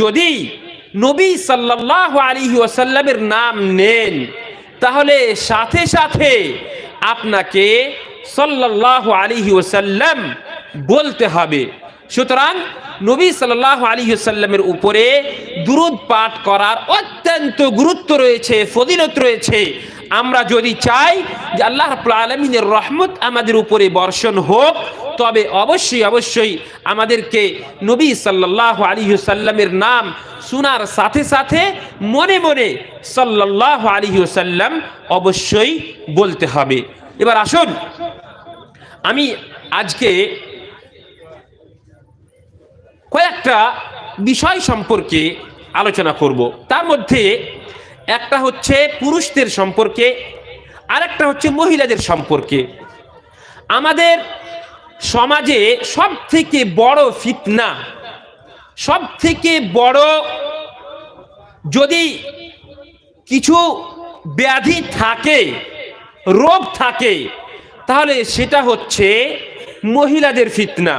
যদি নবী সাল্লাহ আলী ওয়াসাল্লামের নাম নেন, তাহলে সাথে সাথে আপনাকে সাল্লাহ আলী ওসাল্লাম বলতে হবে। সুতরাং নবী সাল্লাহ আলী সাল্লামের উপরে দুরুদ পাঠ করার অত্যন্ত গুরুত্ব রয়েছে, ফজিলত রয়েছে। আমরা যদি চাই যে আল্লাহ আলমিনের রহমত আমাদের উপরে বর্ষণ হোক তবে অবশ্যই অবশ্যই আমাদেরকে নবী সাল্লাহ আলী সাল্লামের নাম শোনার সাথে সাথে মনে মনে সাল্লাহ আলী সাল্লাম অবশ্যই বলতে হবে। এবার আসুন, আমি আজকে কয়েকটা বিষয় সম্পর্কে আলোচনা করব। তার মধ্যে একটা হচ্ছে পুরুষদের সম্পর্কে, আরেকটা হচ্ছে মহিলাদের সম্পর্কে। আমাদের সমাজে সব থেকে বড় ফিতনা সব থেকে বড় যদি কিছু ব্যাধি থাকে, রোগ থাকে, তাহলে সেটা হচ্ছে মহিলাদের ফিতনা।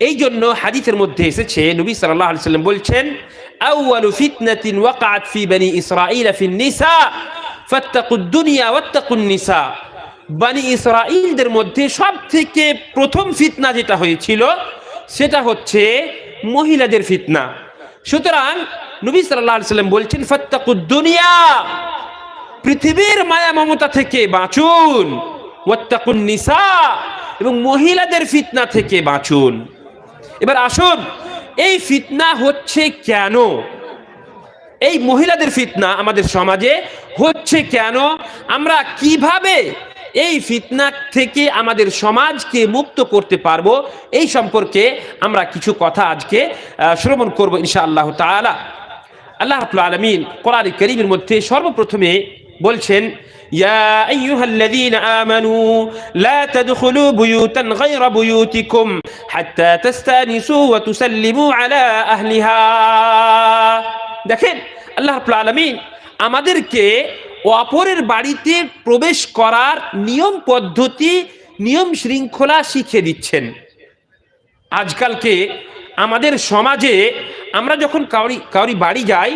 এই জন্য হাদিসের মধ্যে এসেছে, নবী আলাইহি সাল্লাম বলছেন, আউয়ালু ফিতনাতিন ওয়াকাত ফি বনি ইসরাঈল ফি নিসা, ফাত্তাকুদ দুনিয়া ওয়াত্তাকুন বনি ইসরাঈলদের মধ্যে সব থেকে প্রথম ফিতনা যেটা হয়েছিল, সেটা হচ্ছে মহিলাদের ফিতনা। সুতরাং নবী আলাইহি সাল্লাম বলছেন ফাত্তাকুদ দুনিয়া, পৃথিবীর মায়া মমতা থেকে বাঁচুন ওয়াত্তাকুন নিসা, এবং মহিলাদের ফিতনা থেকে বাঁচুন। এবার আসুন, এই ফিতনা হচ্ছে কেন? এই মহিলাদের ফিতনা আমাদের সমাজে হচ্ছে কেন? আমরা কীভাবে এই ফিতনা থেকে আমাদের সমাজকে মুক্ত করতে পারবো এই সম্পর্কে আমরা কিছু কথা আজকে আহ, শ্রবণ করবো ইনশা আল্লাহ তালা আল্লাহ রাব্বুল আলামিন কোরআন করিমের মধ্যে সর্বপ্রথমে বলছেন يا أيها الذين آمنوا لا تدخلوا بيوتا غير بيوتكم حتى تستأنسوا وتسلموا على أهلها দেখেন আল্লাহ রাব্বুল আলামিন আমাদেরকে অপরের বাড়িতে প্রবেশ করার নিয়ম পদ্ধতি, নিয়ম শৃঙ্খলা শিখিয়ে দিচ্ছেন। আজকালকে আমাদের সমাজে আমরা যখন কাউরি কাউরি বাড়ি যাই,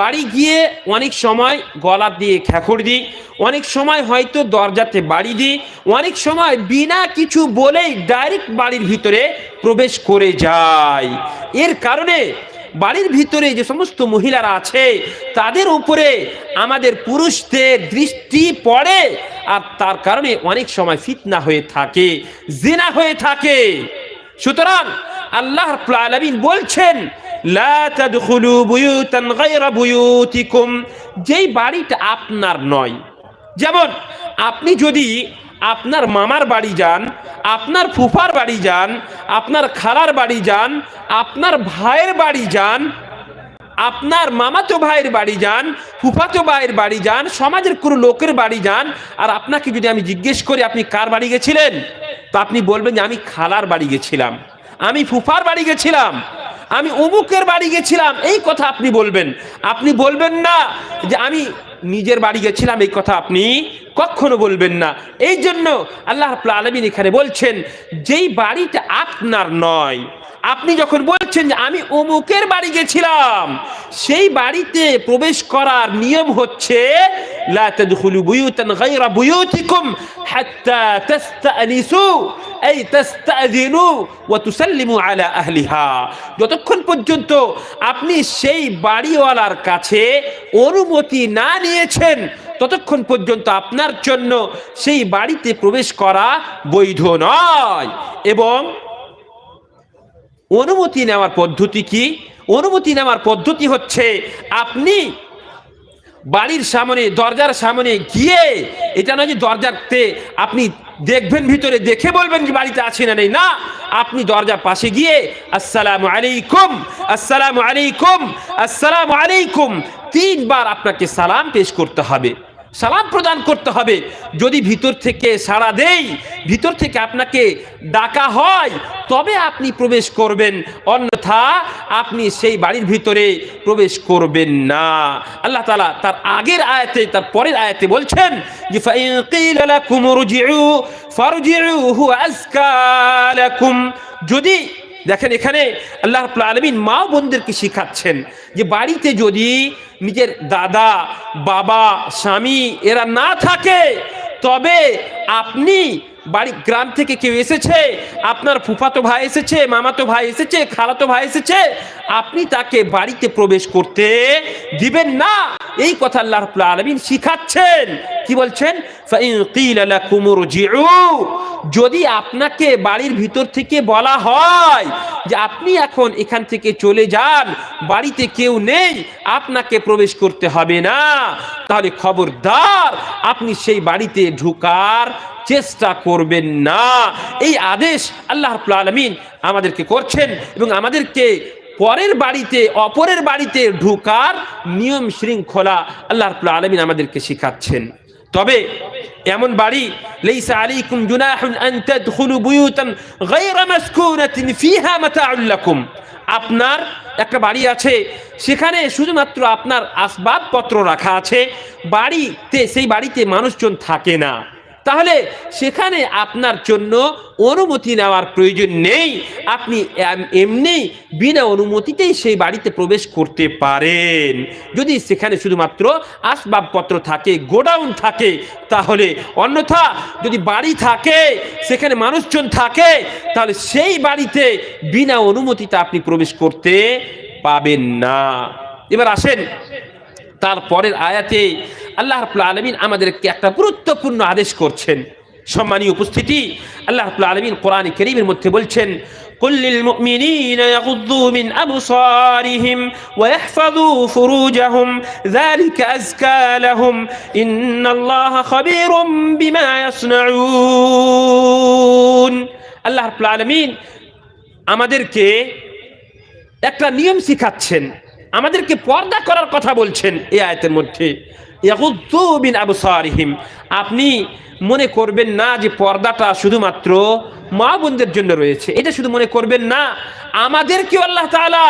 বাড়ি গিয়ে অনেক সময় গলা দিয়ে খ্যাখড় দিই, অনেক সময় হয়তো দরজাতে বাড়ি দিই, অনেক সময় বিনা কিছু বলেই ডাইরেক্ট বাড়ির ভিতরে প্রবেশ করে যায় এর কারণে বাড়ির ভিতরে যে সমস্ত মহিলারা আছে, তাদের উপরে আমাদের পুরুষদের দৃষ্টি পড়ে আর তার কারণে অনেক সময় ফিতনা হয়ে থাকে, জেনা হয়ে থাকে। সুতরাং আল্লাহ আলামিন বলছেন যেই বাড়িটা আপনার নয়, যেমন আপনি যদি আপনার মামার বাড়ি যান, আপনার ফুফার বাড়ি যান, আপনার খালার বাড়ি যান, আপনার ভাইয়ের বাড়ি যান, আপনার মামাতো ভাইয়ের বাড়ি যান, ফুফাতো ভাইয়ের বাড়ি যান, সমাজের কোনো লোকের বাড়ি যান, আর আপনাকে যদি আমি জিজ্ঞেস করি, আপনি কার বাড়ি গেছিলেন? তো আপনি বলবেন যে আমি খালার বাড়ি গেছিলাম। আমি ফুফার বাড়ি গেছিলাম। আমি অমুকের বাড়ি গেছিলাম। এই কথা আপনি বলবেন। আপনি বলবেন না যে আমি নিজের বাড়ি গেছিলাম, এই কথা আপনি কখনো বলবেন না। এই জন্য আল্লাহ আলমিন এখানে বলছেন, যেই বাড়িটা আপনার নয় আপনি যখন বলছেন যে আমি অমুকের বাড়ি গেছিলাম, সেই বাড়িতে প্রবেশ করার নিয়ম হচ্ছে, লা এই যতক্ষণ পর্যন্ত আপনি সেই বাড়িওয়ালার কাছে অনুমতি না নিয়েছেন, ততক্ষণ পর্যন্ত আপনার জন্য সেই বাড়িতে প্রবেশ করা বৈধ নয়। এবং অনুমতি নেওয়ার পদ্ধতি কি? অনুমতি নেওয়ার পদ্ধতি হচ্ছে আপনি বাড়ির সামনে, দরজার সামনে গিয়ে এটা নয় যে দরজাতে আপনি দেখবেন, ভিতরে দেখে বলবেন যে বাড়িতে আছে না নেই। না, আপনি দরজার পাশে গিয়ে আসসালামু আলাইকুম আসসালামু আলাইকুম আসসালামু আলাইকুম, তিনবার আপনাকে সালাম পেশ করতে হবে। সালাম প্রদান করতে হবে। যদি ভিতর থেকে সাড়া দেই, ভিতর থেকে আপনাকে ডাকা হয়, তবে আপনি প্রবেশ করবেন। অন্যথা আপনি সেই বাড়ির ভিতরে প্রবেশ করবেন না। আল্লাহ তালা তার আগের আয়াতে, তার পরের আয়াতে বলছেন যে যদি দেখেন এখানে আল্লাহ আলামিন মা বোনদেরকে শিখাচ্ছেন যে বাড়িতে যদি নিজের দাদা, বাবা, স্বামী এরা না থাকে, তবে আপনি বাড়ি, গ্রাম থেকে কেউ এসেছে, আপনার ফুফাতো ভাই এসেছে, মামাতো ভাই এসেছে, খালাতো ভাই এসেছে, আপনি তাকে বাড়িতে প্রবেশ করতে দিবেন না। এই কথা আল্লাহ আলামিন শিখাচ্ছেন। কি বলছেন? যদি আপনাকে বাড়ির ভিতর থেকে বলা হয় যে আপনি এখন এখান থেকে চলে যান, বাড়িতে কেউ নেই, আপনাকে প্রবেশ করতে হবে না। তাহলে খবরদার, আপনি সেই বাড়িতে ঢুকার চেষ্টা করবেন না। এই আদেশ আল্লাহ আলামিন আমাদেরকে করছেন এবং আমাদেরকে পরের বাড়িতে, অপরের বাড়িতে ঢুকার নিয়ম শৃঙ্খলা আল্লাহ আলামিন আমাদেরকে শেখাচ্ছেন। তবে এমন বাড়ি, লাইসা আলাইকুম জুনাহুন আন তাদখুলু বুয়ুতান গায়রা মাসকুনাতিন ফিহা মাতাউল লাকুম। আপনার একটা বাড়ি আছে, সেখানে শুধুমাত্র আপনার আসবাবপত্র রাখা আছে, বাড়িতে, সেই বাড়িতে মানুষজন থাকে না। তাহলে সেখানে আপনার জন্য অনুমতি নেওয়ার প্রয়োজন নেই। আপনি এমনি বিনা অনুমতিতেই সেই বাড়িতে প্রবেশ করতে পারেন। যদি সেখানে শুধুমাত্র আসবাবপত্র থাকে, গোডাউন থাকে, তাহলে অন্যথা যদি বাড়ি থাকে, সেখানে মানুষজন থাকে, তাহলে সেই বাড়িতে বিনা অনুমতিতে আপনি প্রবেশ করতে পাবেন না। এবার আসেন। তারপরের আয়াতে আল্লাহ রাব্বুল আলামিন আমাদেরকে একটা গুরুত্বপূর্ণ আদেশ করছেন সম্মানীয় উপস্থিতি আল্লাহ রাব্বুল আলামিন কোরআন কারীমের মধ্যে বলছেন قل للمؤمنين يغضوا من أبصارهم ويحفظوا فروجهم ذلك أزكى لهم إن الله خبير بما يصنعون আল্লাহ রাব্বুল আলামিন আমাদেরকে একটা নিয়ম শিখাচ্ছেন আমাদেরকে পর্দা করার কথা বলছেন এই আয়তের মধ্যে। বিন আপনি মনে করবেন না যে পর্দাটা শুধুমাত্র মা বোনদের জন্য রয়েছে। এটা শুধু মনে করবেন না, আমাদেরকেও আল্লাহ তাআলা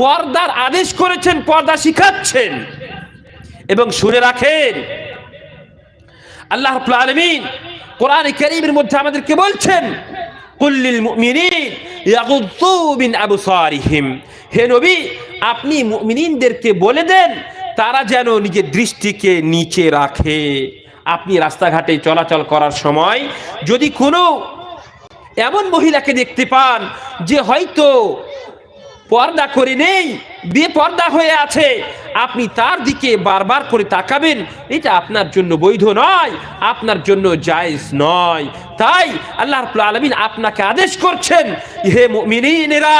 পর্দার আদেশ করেছেন, পর্দা শিখাচ্ছেন। এবং শুনে রাখেন, আল্লাহ আলামিন কোরআন কারীমের মধ্যে আমাদেরকে বলছেন হে নবী, আপনি মুমিনিনদেরকে বলে দেন, তারা যেন নিজের দৃষ্টিকে নিচে রাখে। আপনি রাস্তাঘাটে চলাচল করার সময় যদি কোনো এমন মহিলাকে দেখতে পান, যে হয়তো পর্দা করে নেই বেপর্দা হয়ে আছে। আপনি তার দিকে বারবার করে তাকাবেন, এটা আপনার জন্য বৈধ নয়, আপনার জন্য জায়জ নয়। তাই আল্লাহ রাব্বুল আলমিন আপনাকে আদেশ করছেন, হে মুমিনিনেরা,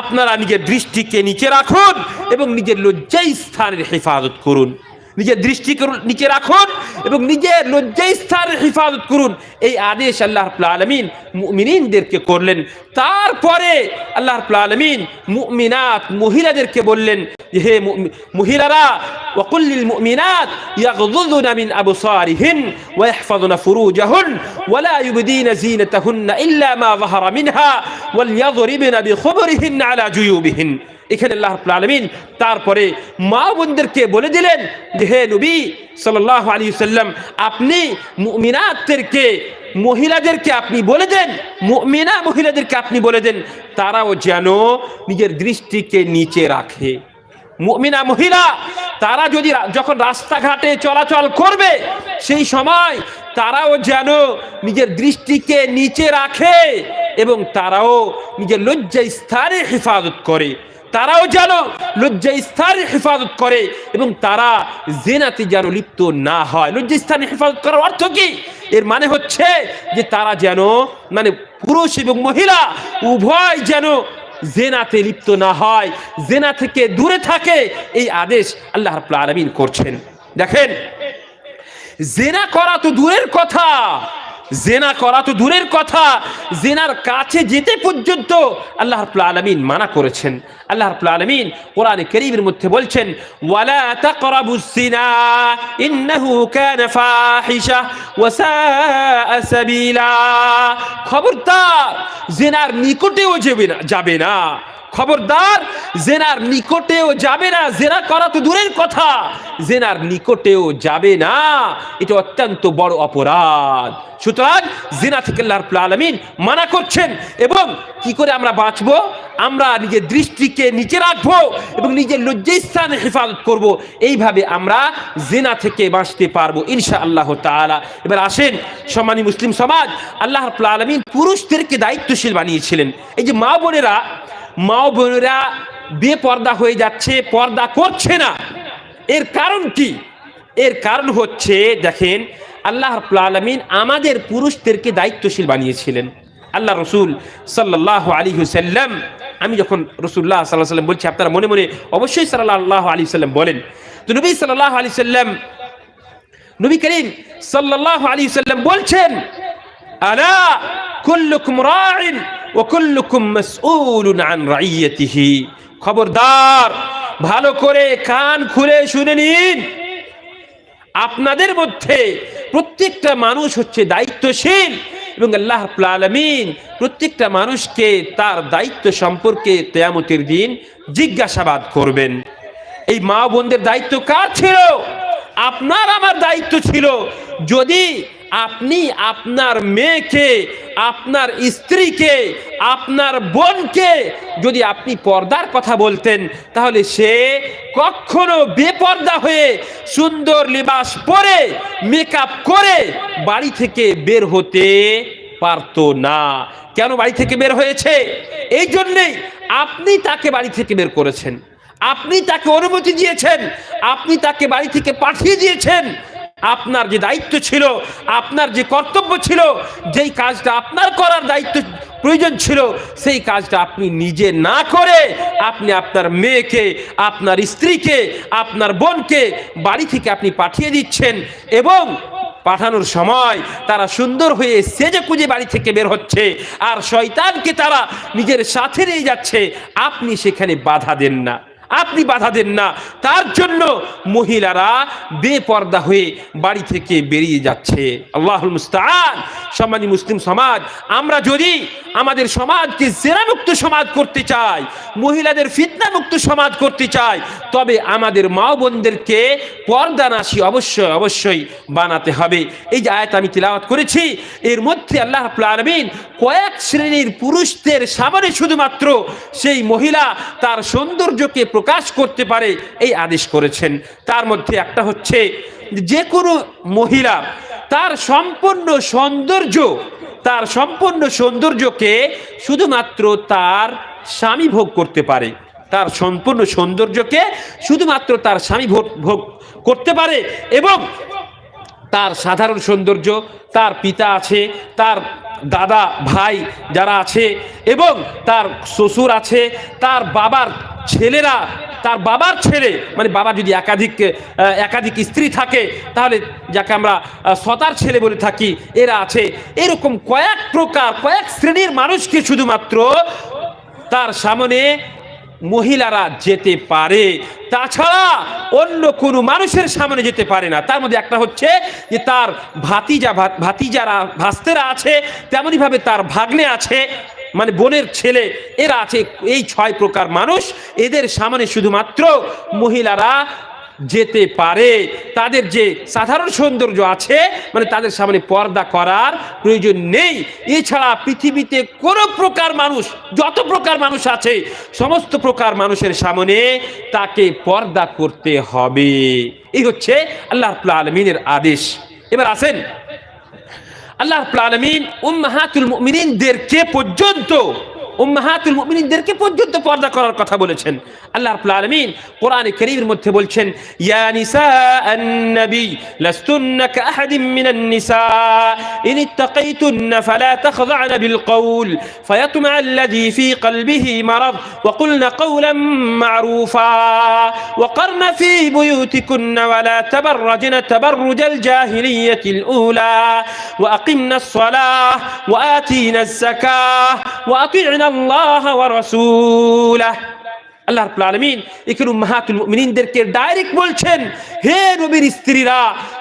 আপনারা নিজের দৃষ্টিকে নিচে রাখুন এবং নিজের লজ্জায় স্থানের হেফাজত করুন। নিজের দৃষ্টি করুন, নিচে রাখুন এবং নিজের লজ্জাস্থান হেফাজত করুন। এই আদেশ আল্লাহ আলমিন মুমিনদেরকে করলেন। তারপরে আল্লাহ আলমিন মুমিনাত মহিলাদেরকে বললেন হে মহিলারা ওকুল্লিল মুমিনাত ইয়াগযুযুনা মিন আবসারিহিন ওয়া ইহফাযুনা ফুরুজাহুন ওয়া লা ইউবদিনা জিনাতাহুন্না ইল্লা মা যাহারা মিনহা ওয়াল আলা এখানে আল্লাহ রাব্বুল আলামিন তারপরে মা বোনদেরকে বলে দিলেন যে, হে নবী সাল্লাল্লাহু আলাইহি সাল্লাম আপনি মুমিনাতদেরকে, মহিলাদেরকে আপনি বলে দেন, মুমিনা মহিলাদেরকে আপনি বলে দেন, তারাও যেন নিজের দৃষ্টিকে নিচে রাখে। মুমিনা মহিলা, তারা যদি যখন রাস্তাঘাটে চলাচল করবে, সেই সময় তারাও যেন নিজের দৃষ্টিকে নিচে রাখে এবং তারাও নিজের লজ্জা স্থানে হেফাজত করে। তারাও যেন লজ্জা স্থানের হেফাজত করে এবং তারা জেনাতে যেন লিপ্ত না হয়। লজ্জা স্থানে হেফাজত করার অর্থ কি? এর মানে হচ্ছে যে তারা যেন মানে পুরুষ এবং মহিলা উভয় যেন জেনাতে লিপ্ত না হয়, জেনা থেকে দূরে থাকে, এই আদেশ আল্লাহ আলামিন করছেন। দেখেন, জেনা করা তো দূরের কথা জেনা করা তো দূরের কথা। জেনার কাছে যেতে পর্যন্ত আল্লাহ রাব্বুল আলামিন মানা করেছেন। আল্লাহ রাব্বুল আলামিন কোরআনে কারীমের মধ্যে বলছেন, ওয়ালা খবরদার, জেনার নিকটেও যাবে না যাবে না। খবরদার, জেনার নিকটেও যাবে না। জেনা করা তো দূরের কথা। জেনার নিকটেও যাবে না। এটা অত্যন্ত বড় অপরাধ। সুতরাং জেনা থেকে আল্লাহ আলামিন মানা করছেন এবং কি করে আমরা বাঁচবো? আমরা নিজের দৃষ্টিকে নিচে রাখব এবং নিজের লজ্জাস্থানে হেফাজত করব। এইভাবে আমরা জেনা থেকে বাঁচতে পারব ইনশা আল্লাহ তাআলা। এবার আসেন সম্মানী মুসলিম সমাজ, আল্লাহ আলামিন পুরুষদেরকে দায়িত্বশীল বানিয়েছিলেন। এই যে মা বোনেরা মা বোনেরা বেপর্দা হয়ে যাচ্ছে, পর্দা করছে না। এর কারণ কি? এর কারণ হচ্ছে, দেখেন, আল্লাহ আলামিন আমাদের পুরুষদেরকে দায়িত্বশীল বানিয়েছিলেন। আল্লাহ রসুল সাল্লাহ আলী হুসাল্লাম আমি যখন রসুল্লাহ সাল্লাহ সাল্লাম বলছি, আপনারা মনে মনে অবশ্যই সাল্লাহ আলী সাল্লাম বলেন। তো নবী সাল্লাহ আলী সাল্লাম নবী করিম সাল্লাহ আলী সাল্লাম বলছেন, আলা কুল্লুকুম রাইন খবরদার, ভালো করে কান খুলে শুনে নিন। আপনাদের মধ্যে প্রত্যেকটা মানুষ হচ্ছে দায়িত্বশীল এবং আল্লাহ আলামিন প্রত্যেকটা মানুষকে তার দায়িত্ব সম্পর্কে তেয়ামতির দিন জিজ্ঞাসাবাদ করবেন। এই মা বোনদের দায়িত্ব কার ছিল? আপনার আমার দায়িত্ব ছিল। যদি আপনি আপনার মেয়েকে, আপনার স্ত্রীকে, আপনার বোনকে যদি আপনি পর্দার কথা বলতেন, তাহলে সে কখনো বেপর্দা হয়ে সুন্দর লিবাস পরে, মেকআপ করে বাড়ি থেকে বের হতে পারতো না। কেন বাড়ি থেকে বের হয়েছে? এই জন্যেই আপনি তাকে বাড়ি থেকে বের করেছেন। আপনি তাকে অনুমতি দিয়েছেন। আপনি তাকে বাড়ি থেকে পাঠিয়ে দিয়েছেন। আপনার যে দায়িত্ব ছিল, আপনার যে কর্তব্য ছিল, যেই কাজটা আপনার করার দায়িত্ব প্রয়োজন ছিল, সেই কাজটা আপনি নিজে না করে আপনি আপনার মেয়েকে, আপনার স্ত্রীকে, আপনার বোনকে বাড়ি থেকে আপনি পাঠিয়ে দিচ্ছেন এবং পাঠানোর সময় তারা সুন্দর হয়ে সেজে কুজে বাড়ি থেকে বের হচ্ছে আর শয়তানকে তারা নিজের সাথে নিয়ে যাচ্ছে। আপনি সেখানে বাধা দেন না। আপনি বাধা দেন না। তার জন্য মহিলারা বেপর্দা হয়ে বাড়ি থেকে বেরিয়ে যাচ্ছে। আল্লাহুল মুস্তান সম্মানী মুসলিম সমাজ, আমরা যদি আমাদের সমাজকে জেরামুক্ত সমাজ করতে চাই, মহিলাদের ফিতনামুক্ত সমাজ করতে চাই, তবে আমাদের মা বোনদেরকে পর্দানাশী অবশ্যই অবশ্যই বানাতে হবে। এই যে আয়াত আমি তিলাওয়াত করেছি, এর মধ্যে আল্লাহ রাব্বুল কয়েক শ্রেণির পুরুষদের সামনে শুধুমাত্র সেই মহিলা তার সৌন্দর্যকে প্রকাশ করতে পারে এই আদেশ করেছেন। তার মধ্যে একটা হচ্ছে, যে কোনো মহিলা তার সম্পূর্ণ সৌন্দর্য, তার সম্পূর্ণ সৌন্দর্যকে শুধুমাত্র তার স্বামী ভোগ করতে পারে। তার সম্পূর্ণ সৌন্দর্যকে শুধুমাত্র তার স্বামী ভোগ করতে পারে এবং তার সাধারণ সৌন্দর্য, তার পিতা আছে, তার দাদা, ভাই যারা আছে এবং তার শ্বশুর আছে, তার বাবার ছেলেরা, তার বাবার ছেলে মানে বাবা যদি একাধিক একাধিক স্ত্রী থাকে, তাহলে যাকে আমরা সতার ছেলে বলে থাকি, এরা আছে। এরকম কয়েক প্রকার, কয়েক শ্রেণির মানুষকে শুধুমাত্র তার সামনে মহিলারা যেতে পারে, তাছাড়া অন্য কোনো মানুষের সামনে যেতে পারে না। তার মধ্যে একটা হচ্ছে যে তার ভাতিজা, ভাত- ভাতিজারা, ভাস্তেরা আছে, তেমনইভাবে তার ভাগ্নে আছে মানে বোনের ছেলে, এরা আছে, এই ছয় প্রকার মানুষ। এদের সামনে শুধুমাত্র মহিলারা যেতে পারে। তাদের যে সাধারণ সৌন্দর্য আছে মানে তাদের সামনে পর্দা করার প্রয়োজন নেই। এছাড়া পৃথিবীতে কোনো প্রকার মানুষ, যত প্রকার মানুষ আছে, সমস্ত প্রকার মানুষের সামনে তাকে পর্দা করতে হবে। এই হচ্ছে আল্লাহ আলমিনের আদেশ। এবার আসেন। আল্লাহ আলামিন উম্মাহাতুল মুমিনিনদেরকে পর্যন্ত উম্মাহাতুল মুমিনিনদেরকে পর্যন্ত পর্দা করার কথা বলেছেন আল্লাহ রাব্বুল আলামিন কোরআনে কারীমের মধ্যে বলছেন ইয়া নিসা আন-নবী লাস্তুন্না কাআহাদিম মিনান নিসা ইন ইত্তাকাইতুন্না ফালা তাখদা'না বিল কওল ফায়াতমা আল্লাযী ফি কলবিহি মারাদ ওয়া কুলনা কওলান মা'রুফা ওয়া করনা ফি বুয়ুতিকুন্না ওয়া লা তাবাররাজনা তাবাররুজাল জাহিলিয়াতিল উলা ওয়া আকিমনা আস-সালাহ ওয়া আতিনা আস-যাকাহ ওয়া আতি'না আল্লাহ রাব্বুল আলামিন এখানে মাহাতুল মুমিনিনদেরকে ডাইরেক্ট বলছেন, হে নবীর স্ত্রীরা,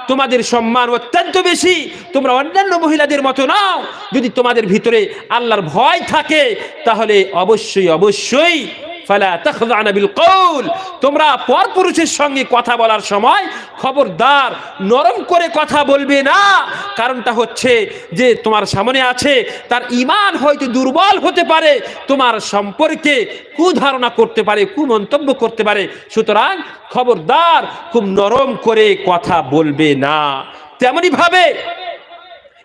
তোমাদের সম্মান অত্যন্ত বেশি। তোমরা অন্যান্য মহিলাদের মতো নাও। যদি তোমাদের ভিতরে আল্লাহর ভয় থাকে, তাহলে অবশ্যই অবশ্যই ফালা তাখদানা বিল কৌল তোমরা পরপুরুষের সঙ্গে কথা বলার সময় খবরদার, নরম করে কথা বলবে না। কারণটা হচ্ছে যে তোমার সামনে আছে, তার ইমান হয়তো দুর্বল হতে পারে, তোমার সম্পর্কে কুধারণা করতে পারে, কুমন্তব্য করতে পারে। সুতরাং খবরদার খুব নরম করে কথা বলবে না। তেমনি ভাবে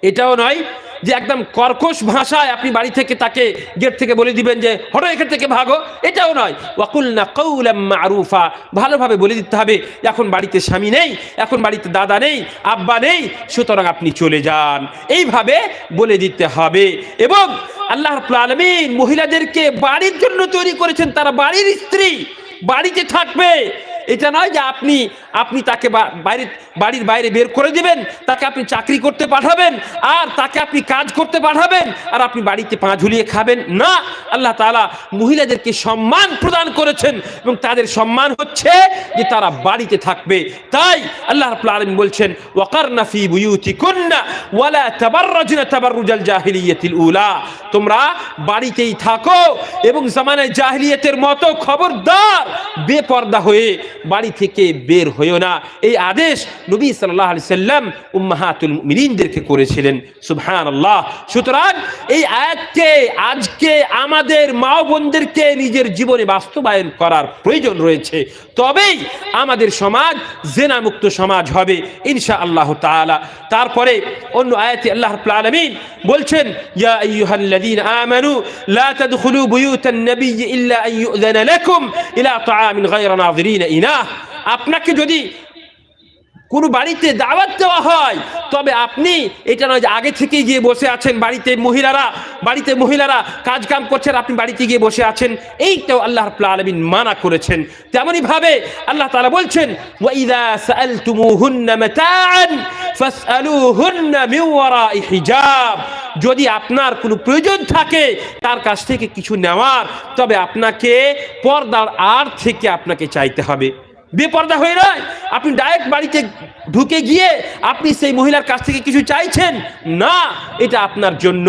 এটাও নয় যে একদম কর্কশ ভাষায় আপনি বাড়ি থেকে তাকে গেট থেকে বলে দিবেন যে হঠাৎ এখান থেকে ভাগো। এটাও নয়। ওয়াকুল না কৌলাম আরুফা ভালোভাবে বলে দিতে হবে, এখন বাড়িতে স্বামী নেই, এখন বাড়িতে দাদা নেই, আব্বা নেই, সুতরাং আপনি চলে যান। এইভাবে বলে দিতে হবে। এবং আল্লাহ রাব্বুল আলামিন মহিলাদেরকে বাড়ির জন্য তৈরি করেছেন। তারা বাড়ির স্ত্রী, বাড়িতে থাকবে। এটা নয় যে আপনি আপনি তাকে বাইরে বাড়ির বাইরে বের করে দিবেন, তাকে আপনি চাকরি করতে পাঠাবেন, আর তাকে আপনি কাজ করতে পাঠাবেন, আর আপনি বাড়িতে পা ঝুলিয়ে খাবেন। না, আল্লাহ তালা মহিলাদেরকে সম্মান প্রদান করেছেন, এবং তাদের সম্মান হচ্ছে যে তারা বাড়িতে থাকবে। তাই আল্লাহ আলামিন বলছেন, ওয়াকারনা ফি বুয়ুতিকুন্না ওয়ালা তাবাররাজনা তাবাররুজাল জাহিলিয়াতিল উলা। তোমরা বাড়িতেই থাকো, এবং জামানায় জাহিলিয়াতের মতো খবরদার, বেপর্দা হয়ে বাড়ি থেকে বের হইও না। এই আদেশ নবী সাল্লাল্লাহু আলাইহি সাল্লাম উম্মাহাতুল মুমিনিনদেরকে করেছিলেন। সুবহানাল্লাহ। সুতরাং এই আয়াতকে, আজকে আমাদের মা বোনদেরকে নিজের জীবনে বাস্তবায়ন করার প্রয়োজন রয়েছে। তবেই আমাদের সমাজ জেনা মুক্ত সমাজ হবে ইনশা আল্লাহ তাআলা। তারপরে অন্য আয়াতে আল্লাহ আলামিন বলছেন, ইয়া আইয়ুহাল্লাযীনা আমানু, লা তাদখুলু বুয়ুতান নবিয়্যি ইল্লা আন ইউযানা লাকুম ইলা তাআমিন গায়রা নাযিরিনা ইনাহ আপনাকে যদি কোনো বাড়িতে দাওয়াত দেওয়া হয়, তবে আপনি এটা নয় যে আগে থেকেই গিয়ে বসে আছেন বাড়িতে মহিলারা বাড়িতে মহিলারা কাজ কাম করছেন, আপনি বাড়িতে গিয়ে বসে আছেন। এইটাও আল্লাহ রাব্বুল আলামিন মানা করেছেন। তেমনি ভাবে আল্লাহ তাআলা বলছেন ওয়াইদা সাআলতুমুহুন্না মাতাআন ফাসআলুহুন্না মিন ওয়ারাই হিজাব। যদি আপনার কোনো প্রয়োজন থাকে তার কাছ থেকে কিছু নেওয়ার, তবে আপনাকে পর্দার আর থেকে আপনাকে চাইতে হবে। বেপর্দা হয়ে নয় আপনি ডাইরেক্ট বাড়িতে ঢুকে গিয়ে আপনি সেই মহিলার কাছ থেকে কিছু চাইছেন? না, এটা আপনার জন্য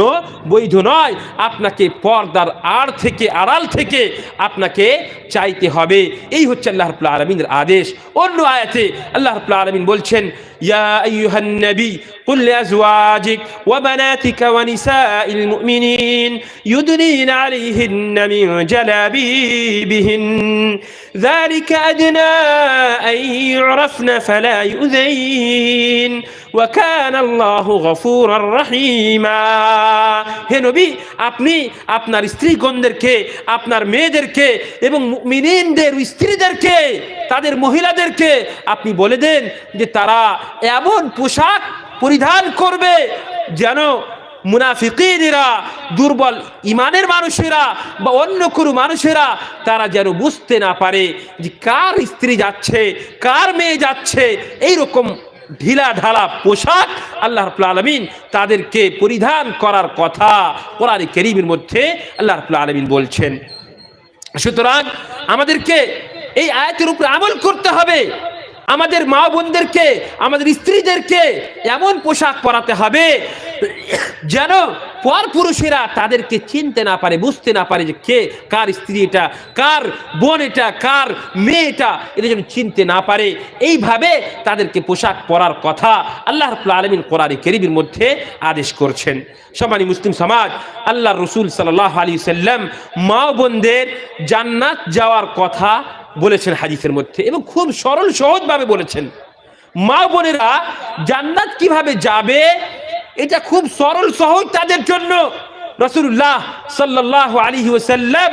বৈধ নয়। আপনাকে পর্দার আড় থেকে, আড়াল থেকে আপনাকে চাইতে হবে। এই হচ্ছে আল্লাহ রবুল্লা আলমিনের আদেশ। অন্য আয়াতে আল্লাহ রবুল্লা আলমিন বলছেন يا أيها النبي قل لأزواجك وبناتك ونساء المؤمنين يدنين عليهن من جلابيبهن. ذلك أدنى أن يعرفن فلا يؤذين. হে নবী, আপনি আপনার স্ত্রীগণদেরকে, আপনার মেয়েদেরকে এবং মিনেনদের স্ত্রীদেরকে, তাদের মহিলাদেরকে আপনি বলে দেন যে তারা এমন পোশাক পরিধান করবে যেন মুনাফিকিনেরা, দুর্বল ইমানের মানুষেরা বা অন্য কোনো মানুষেরা তারা যেন বুঝতে না পারে যে কার স্ত্রী যাচ্ছে, কার মেয়ে যাচ্ছে এই রকম ঢিলা ঢালা পোশাক আল্লাহ রাব্বুল আলমিন তাদেরকে পরিধান করার কথা কোরআন করিমের মধ্যে আল্লাহ রাব্বুল আলমিন বলছেন। সুতরাং আমাদেরকে এই আয়াতের উপরে আমল করতে হবে। আমাদের মা বোনদেরকে, আমাদের স্ত্রীদেরকে এমন পোশাক পরাতে হবে যেন পর পুরুষেরা তাদেরকে চিনতে না পারে, বুঝতে না পারে যে কে, কার স্ত্রী এটা, কার বোন এটা, কার মেয়ে এটা এটা যেন চিনতে না পারে। এইভাবে তাদেরকে পোশাক পরার কথা আল্লাহ রাব্বুল আলামিন কোরআনে কেরিমের মধ্যে আদেশ করছেন। সমানি মুসলিম সমাজ, আল্লাহ রসুল সাল্লাহ আলী সাল্লাম মা বোনদের জান্নাত যাওয়ার কথা বলেছেন হাদিসের মধ্যে এবং খুব সরল সহজভাবে বলেছেন। মা বোনেরা জান্নাত কীভাবে যাবে এটা খুব সরল সহজ তাদের জন্য রসুল্লাহ সাল্লাহ আলী ওসাল্লাম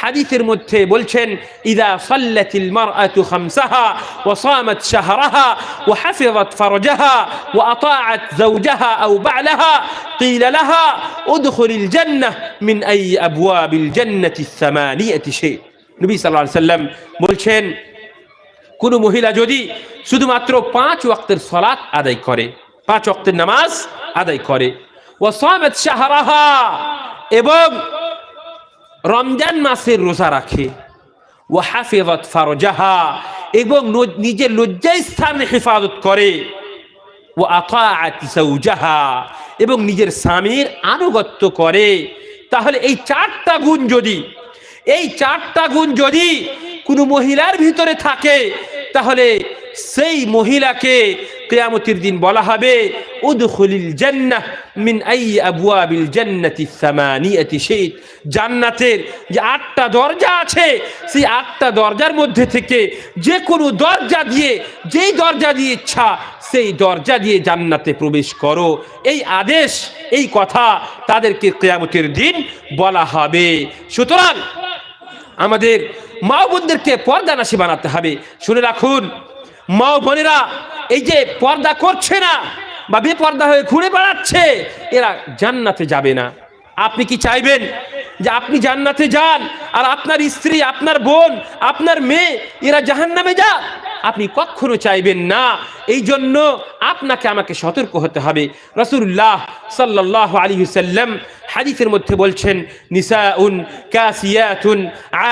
হাদিসের মধ্যে বলছেন ইদা সাল্লাতিল মারআতু খামসাহা ওয়া সামাত শাহরাহা ওয়া হাফিজাত ফারজাহা ওয়া আতাআত যাওজাহা আও বা'লাহা قيل لها ادخل الجنة من أي أبواب الجنة الثمانية شيء নবী সাল্লাল্লাহু আলাইহি সাল্লাম বলছেন কোন মহিলা যদি শুধুমাত্র পাঁচ ওয়াক্তের সলাৎ আদায় করে পাঁচ ওয়াক্তের নামাজ আদায় করে। ও সামাত শাহরাহা, এবং রমজান মাসের রোজা রাখে। ও হাফেজত ফারজাহা, এবং নিজের লজ্জায় স্থান হেফাজত করে। ও আতাহা এবং নিজের স্বামীর আনুগত্য করে। তাহলে এই চারটা গুণ যদি এই চারটা গুণ যদি কোনো মহিলার ভিতরে থাকে তাহলে সেই মহিলাকে কেয়ামতির দিন বলা হবে, উদখুলিল জান্নাহ মিন আই আবওয়াবিল জান্নাতি সামানিয়াতি শাইত। জান্নাতের যে আটটা দরজা আছে, সেই আটটা দরজার মধ্যে থেকে যে কোনো দরজা দিয়ে, যেই দরজা দিয়ে ইচ্ছা, সেই দরজা দিয়ে জান্নাতে প্রবেশ করো। এই আদেশ, এই কথা তাদেরকে কেয়ামতের দিন বলা হবে। সুতরাং আমাদের মা বোনদেরকে পর্দা নাশি বানাতে হবে। শুনে রাখুন মা বোনেরা এই যে পর্দা করছে না বা বেপর্দা হয়ে ঘুরে বেড়াচ্ছে, এরা জান্নাতে যাবে না। আপনি কি চাইবেন যে আপনি জান্নাতে যান আর আপনার স্ত্রী, আপনার বোন, আপনার মেয়ে, এরা জাহান্নামে যাক? আপনি কখনো চাইবেন না। এই জন্য আপনাকে আমাকে সতর্ক হতে হবে। রসুল্লাহ সাল্লাহ আলী হুসাল্লাম হাদিসের মধ্যে বলছেন, নিসাউন কাসিয়াতুন,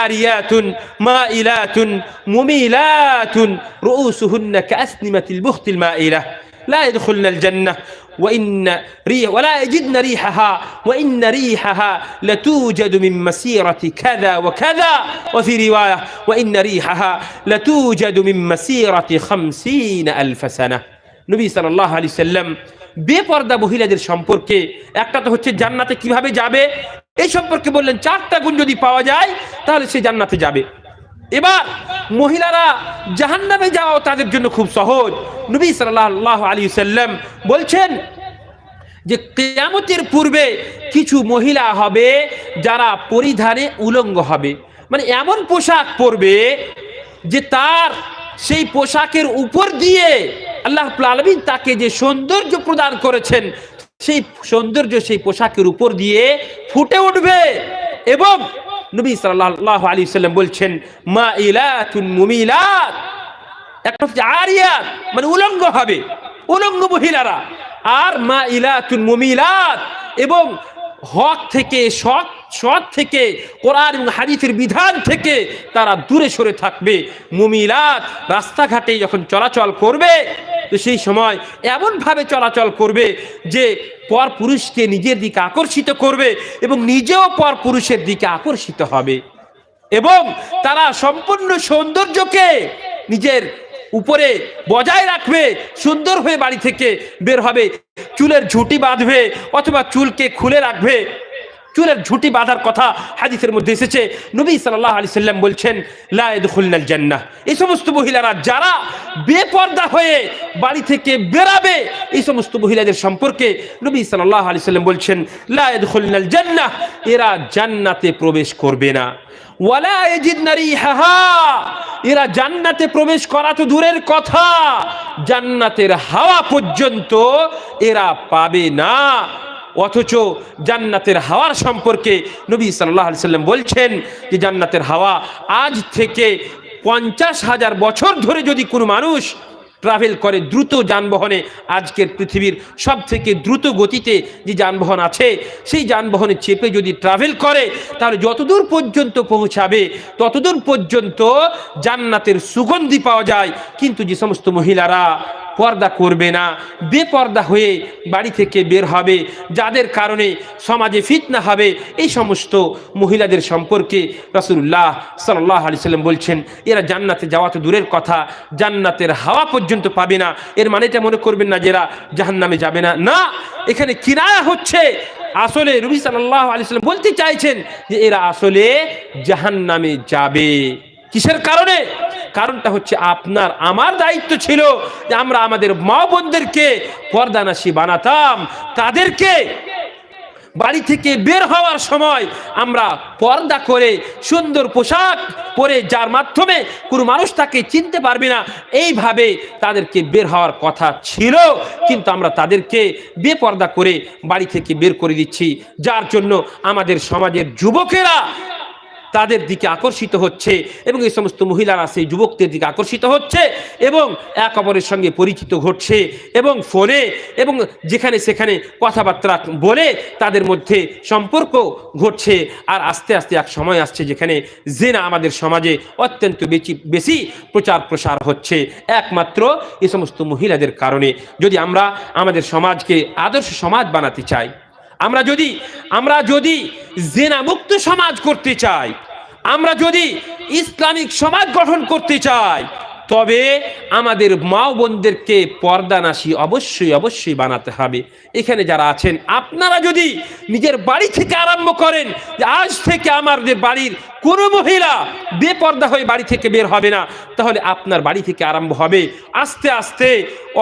আরিয়াতুন, মাইলাতুন, মুমিলাতুন, রুউসুহুন্না কাসনিমাতিল বুখতিল মাইলা। لا يدخلن الجنة وإن ريح ولا يجدن ريحها وإن ريحها لتوجد من مسيرة كذا وكذا وفي رواية وإن ريحها لتوجد من مسيرة خمسين ألف سنة নবী সাল্লাহ আলি সাল্লাম বেপর্দা মহিলাদের সম্পর্কে একটা তো হচ্ছে জান্নাতে কিভাবে যাবে এই সম্পর্কে বললেন চারটা গুণ যদি পাওয়া যায় তাহলে সে জান্নাতে যাবে এবার মহিলারা জাহান্নামে যাওয়া তাদের জন্য খুব সহজ। নবী সাল্লাহ আলী সাল্লাম বলছেন যে কেয়ামতের পূর্বে কিছু মহিলা হবে যারা পরিধানে উলঙ্গ হবে। মানে এমন পোশাক পরবে যে তার সেই পোশাকের উপর দিয়ে আল্লাহ আলমিন তাকে যে সৌন্দর্য প্রদান করেছেন, সেই সৌন্দর্য সেই পোশাকের উপর দিয়ে ফুটে উঠবে এবং নবী সাল্লাহ আলী সাল্লাম বলছেন, মা ইলাতুন মুমিলাত একটা হচ্ছে আরিয়াত মানে উলঙ্গ হবে, উলঙ্গ মহিলারা। আর মা ইলাতুন মুমিলাত এবং হক থেকে, সৎ সৎ থেকে, কোরআন এবং হাদিসের বিধান থেকে তারা দূরে সরে থাকবে। মুমিলাত রাস্তাঘাটে যখন চলাচল করবে, তো সেই সময় এমনভাবে চলাচল করবে যে পর পুরুষকে নিজের দিকে আকর্ষিত করবে এবং নিজেও পর পুরুষের দিকে আকর্ষিত হবে। এবং তারা সম্পূর্ণ সৌন্দর্যকে নিজের উপরে বজায় রাখবে, সুন্দর হয়ে বাড়ি থেকে বের হবে। চুলের ঝুঁটি বাঁধবে অথবা চুলকে খুলে রাখবে। চুলের ঝুঁটি বাঁধার কথা হাদিসের মধ্যে এসেছে। নবী সাল্লাহ আলি সাল্লাম বলছেন লায়দ খুলনাল জান্নাহ। এই সমস্ত মহিলারা যারা বেপর্দা হয়ে বাড়ি থেকে বেরাবে, এই সমস্ত মহিলাদের সম্পর্কে নবী সাল্লাহ আলি সাল্লাম বলছেন লায়দ খুলনাল জান্নাহ। এরা জান্নাতে প্রবেশ করবে না। এরা জান্নাতে প্রবেশ করা তো দূরের কথা। জান্নাতের হাওয়া পর্যন্ত এরা পাবে না। অথচ জান্নাতের হাওয়ার সম্পর্কে নবী সাল্লাহ সাল্লাম বলছেন যে, জান্নাতের হাওয়া আজ থেকে পঞ্চাশ হাজার বছর ধরে যদি কোনো মানুষ ট্রাভেল করে দ্রুত যানবাহনে আজকের পৃথিবীর সব থেকে দ্রুত গতিতে যে যানবাহন আছে, সেই যানবাহনে চেপে যদি ট্রাভেল করে, তাহলে যতদূর পর্যন্ত পৌঁছাবে, ততদূর পর্যন্ত জান্নাতের সুগন্ধি পাওয়া যায়। কিন্তু যে সমস্ত মহিলারা পর্দা করবে না। বেপর্দা হয়ে বাড়ি থেকে বের হবে। যাদের কারণে সমাজে ফিতনা হবে, এই সমস্ত মহিলাদের সম্পর্কে রসুল্লাহ সাল্লাহ আলি সাল্লাম বলছেন, এরা জান্নাতে যাওয়া তো দূরের কথা, জান্নাতের হাওয়া পর্যন্ত পাবে না। এর মানে এটা মনে করবেন না যে এরা জাহান্নামে যাবে না। না, এখানে কিনায়া হচ্ছে। আসলে রবি সাল্লাহ আলি সাল্লাম বলতে চাইছেন যে এরা আসলে জাহান্নামে যাবে। কিসের কারণে? কারণটা হচ্ছে আপনার, আমার দায়িত্ব ছিল যে আমরা আমাদের মা বোনদেরকে পর্দানাশি বানাতাম। তাদেরকে বাড়ি থেকে বের হওয়ার সময় আমরা পর্দা করে, সুন্দর পোশাক পরে যার মাধ্যমে কোনো মানুষ তাকে চিনতে পারবে না, এইভাবে তাদেরকে বের হওয়ার কথা ছিল। কিন্তু আমরা তাদেরকে বেপর্দা করে বাড়ি থেকে বের করে দিচ্ছি। যার জন্য আমাদের সমাজের যুবকেরা তাদের দিকে আকর্ষিত হচ্ছে এবং এই সমস্ত মহিলারা সেই যুবকদের দিকে আকর্ষিত হচ্ছে এবং এক অপরের সঙ্গে পরিচিত ঘটছে এবং ফোনে এবং যেখানে সেখানে কথাবার্তা বলে তাদের মধ্যে সম্পর্ক ঘটছে আর আস্তে আস্তে এক সময় আসছে যেখানে জেনা আমাদের সমাজে অত্যন্ত বেশি বেশি প্রচার প্রসার হচ্ছে। একমাত্র এই সমস্ত মহিলাদের কারণে। যদি আমরা আমাদের সমাজকে আদর্শ সমাজ বানাতে চাই আমরা যদি আমরা যদি জেনামুক্ত সমাজ করতে চাই, আমরা যদি ইসলামিক সমাজ গঠন করতে চাই, তবে আমাদের মা বোনদেরকে পর্দানাশী অবশ্যই অবশ্যই বানাতে হবে। এখানে যারা আছেন, আপনারা যদি নিজের বাড়ি থেকে আরম্ভ করেন, যে আজ থেকে আমাদের বাড়ির কোনো মহিলা বেপর্দা হয়ে বাড়ি থেকে বের হবে না, তাহলে আপনার বাড়ি থেকে আরম্ভ হবে। আস্তে আস্তে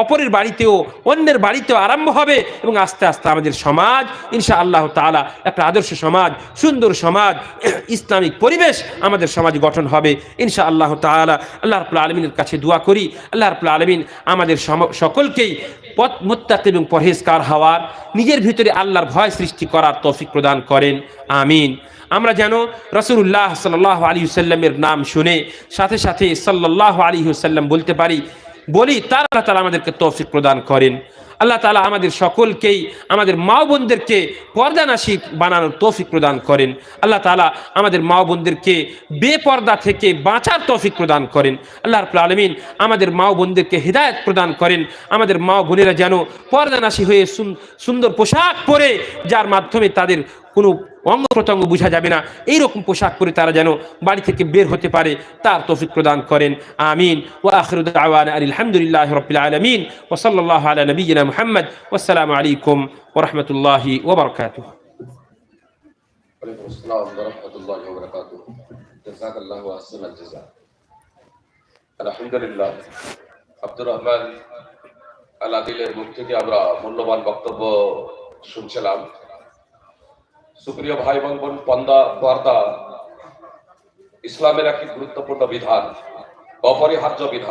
অপরের বাড়িতেও, অন্যের বাড়িতেও আরম্ভ হবে এবং আস্তে আস্তে আমাদের সমাজ ইনশা আল্লাহ তালা একটা আদর্শ সমাজ, সুন্দর সমাজ, ইসলামিক পরিবেশ আমাদের সমাজ গঠন হবে। ইনশা আল্লাহ তালা আল্লাহ রবুল আলমিনের কাছে দোয়া করি। আল্লাহ রবুল আলমিন আমাদের সকলকেই পথ মুত্তাক এবং পরহেজকার হওয়ার, নিজের ভিতরে আল্লাহর ভয় সৃষ্টি করার তৌফিক প্রদান করেন। আমিন। আমরা যেন রসুল্লাহ সাল্লাহ আলী সাল্লামের নাম শুনে সাথে সাথে সাল্লাহ আলী সাল্লাম বলতে পারি, বলি তার আল্লাহ তালা আমাদেরকে তৌফিক প্রদান করেন। আল্লাহ তালা আমাদের সকলকেই, আমাদের মা বোনদেরকে পর্দানাশী বানানোর তৌফিক প্রদান করেন। আল্লাহ তালা আমাদের মা বোনদেরকে বেপর্দা থেকে বাঁচার তৌফিক প্রদান করেন। আল্লাহ রব্বুল আলমিন আমাদের মা বোনদেরকে হৃদায়ত প্রদান করেন। আমাদের মা বোনেরা যেন পর্দানাশী হয়ে সুন- সুন্দর পোশাক পরে, যার মাধ্যমে তাদের কোনো অঙ্গ প্রত্যঙ্গ বোঝা যাবে না এইরকম পোশাক পরে তারা যেন বাড়ি থেকে বের হতে পারে তার তৌফিক প্রদান করেন আমিন ও আখরুদ আওয়ান আলহামদুলিল্লাহ রবিল আলমিন ও সাল্লাহ আলা নবীনা মুহাম্মদ আসসালামু আলাইকুম ওরহমতুল্লাহি ওবরকাতুহ وعليكم السلام ورحمة الله وبركاته جزاك الله أحسن الجزاء আলহামদুলিল্লাহ আব্দুর রহমান আল আদিলের মুখ থেকে আমরা মূল্যবান বক্তব্য শুনছিলাম সুপ্রিয় ভাই এবং বোন পন্দা পর্দা ইসলামের একটি গুরুত্বপূর্ণ বিধান অপরিহার্য বিধান।